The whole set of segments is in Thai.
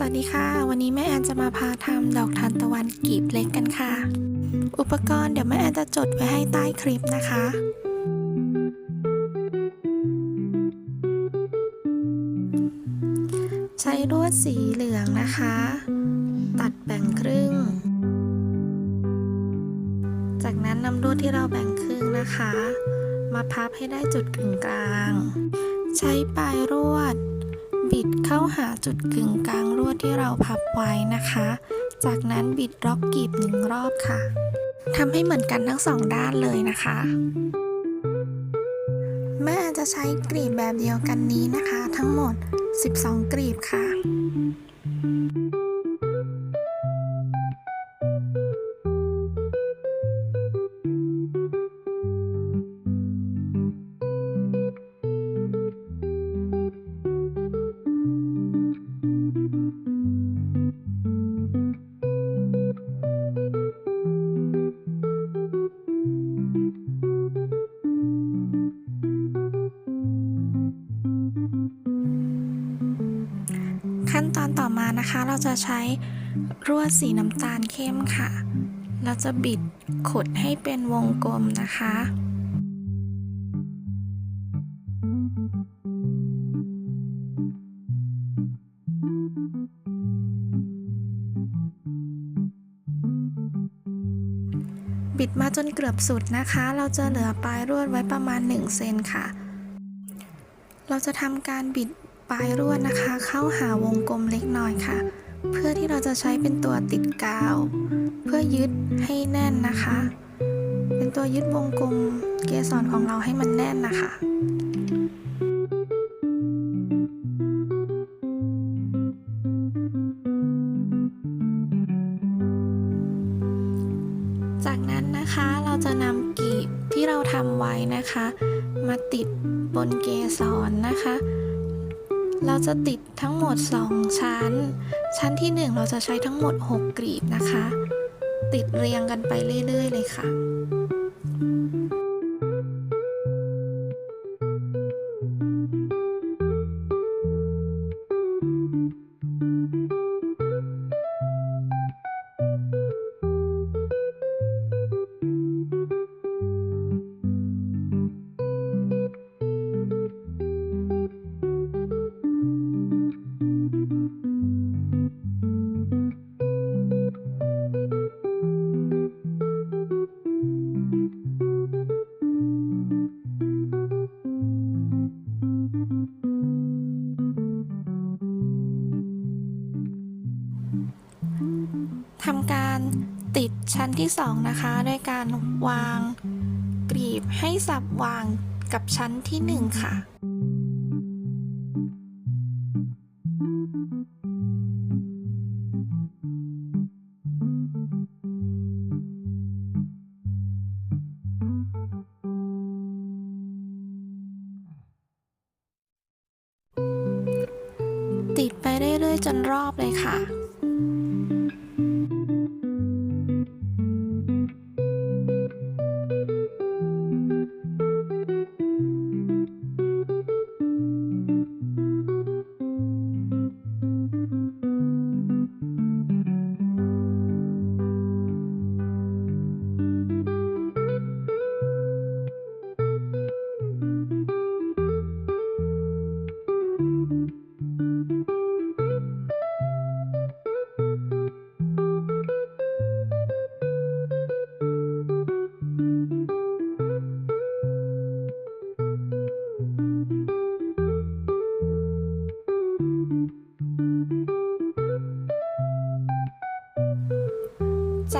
วัสดีค่ะ วันนี้แม่แอนจะมาพาทำดอกทานตะวันกีบเล็กกันค่ะ อุปกรณ์เดี๋ยวแม่แอนจะจดไว้ให้ใต้คลิปนะคะ ใช้ลวดสีเหลืองนะคะ ตัดแบ่งครึ่ง จากนั้นนำลวดที่เราแบ่งครึ่งนะคะ มาพับให้ได้จุดกึ่งกลาง ใช้ปลายลวด บิดเข้าหาจุดกึ่งกลางลวดที่เราพับไว้นะคะ จากนั้นบิดล็อกกลีบหนึ่งรอบค่ะทำให้เหมือนกันทั้งสองด้านเลยนะคะ แม่จะใช้กลีบแบบเดียวกันนี้นะคะ ทั้งหมด 12 กลีบค่ะ ขั้นตอนต่อมานะคะ เราจะใช้ลวดสีน้ำตาลเข้มค่ะ เราจะบิดขดให้เป็นวงกลมนะคะบิดมาจนเกือบสุดนะคะ เราจะเหลือปลายลวดไว้ประมาณ1เซนค่ะ เราจะทำการบิด ปลายลวดนะคะ เข้าหาวงกลมเล็กน้อยค่ะ เพื่อที่เราจะใช้เป็นตัวติดกาว เพื่อยึดให้แน่นนะคะ เป็นตัวยึดวงกลมเกสรของเราให้มันแน่นนะคะจากนั้นนะคะเราจะนำกลีบที่เราทำไว้นะคะ มาติดบนเกสรนะคะ เราจะติดทั้งหมด 2 ชั้น ชั้นที่ 1 เราจะใช้ทั้งหมด 6 กรีบนะคะ ติดเรียงกันไปเรื่อย ๆ เลยค่ะ ชั้นที่ 2 นะคะด้วยการวางกรีบให้สับวางกับชั้นที่ 1 ค่ะติดไปเรื่อยๆจนรอบเลยค่ะ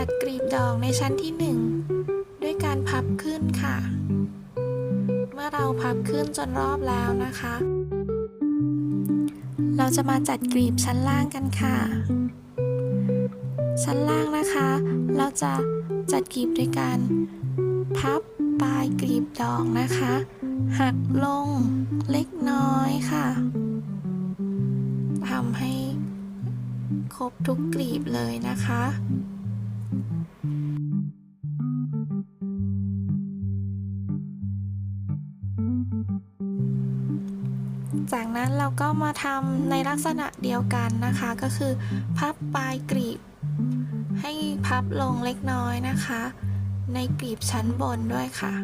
จัดกลีบดอกในชั้นที่ 1 ด้วยการพับขึ้นค่ะ เมื่อเราพับขึ้นจนรอบแล้วนะคะ เราจะมาจัดกลีบชั้นล่างกันค่ะ ชั้นล่างนะคะ เราจะจัดกลีบด้วยการ พับปลายกลีบดอกนะคะ หักลงเล็กน้อยค่ะทำให้ครบทุกกลีบเลยนะคะ นั้นเราก็มาทำในลักษณะเดียวกันนะคะ ก็คือพับปลายกรีบ ให้พับลงเล็กน้อยนะคะ ในกรีบชั้นบนด้วยค่ะ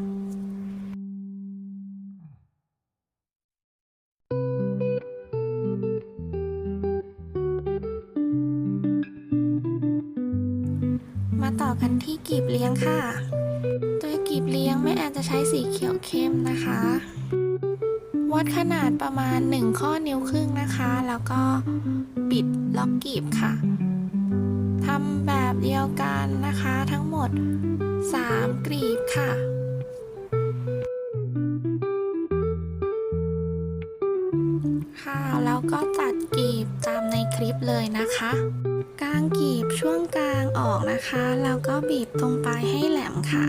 มาต่อกันที่กลีบเลี้ยงค่ะตัวกลีบเลี้ยงแม่แอนจะใช้สีเขียวเข้มนะคะ วัดขนาดประมาณ 1 ข้อนิ้วครึ่งนะคะ แล้วก็ปิดล็อกกลีบค่ะทำแบบเดียวกันนะคะทั้งหมด 3กลีบค่ะค่ะแล้วก็ตัดกลีบตามในคลิปเลยนะคะกางกลีบช่วงกลางออกนะคะ แล้วก็บีบตรงปลายให้แหลมค่ะ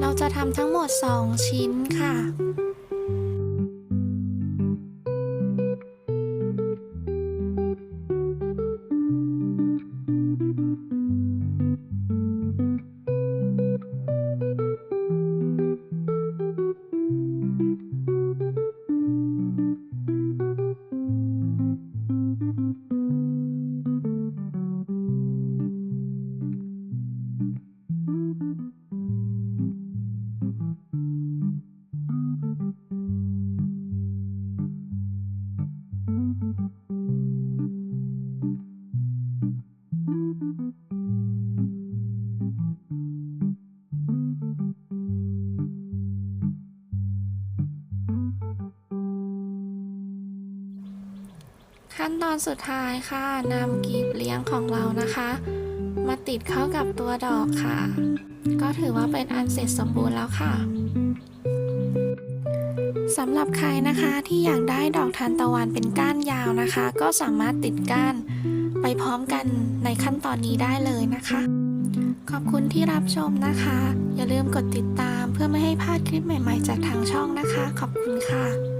เราจะทำทั้งหมด 2 ชิ้นค่ะ ขั้นตอนสุดท้ายค่ะนำกีบเลี้ยงของเรานะคะ มาติดเข้ากับตัวดอกค่ะ ก็ถือว่าเป็นอันเสร็จสมบูรณ์แล้วค่ะสำหรับใครนะคะที่อยากได้ดอกทานตะวันเป็นก้านยาวนะคะ ก็สามารถติดก้านไปพร้อมกันในขั้นตอนนี้ได้เลยนะคะ ขอบคุณที่รับชมนะคะ อย่าลืมกดติดตามเพื่อไม่ให้พลาดคลิปใหม่ ๆ จากทางช่องนะคะ ขอบคุณค่ะ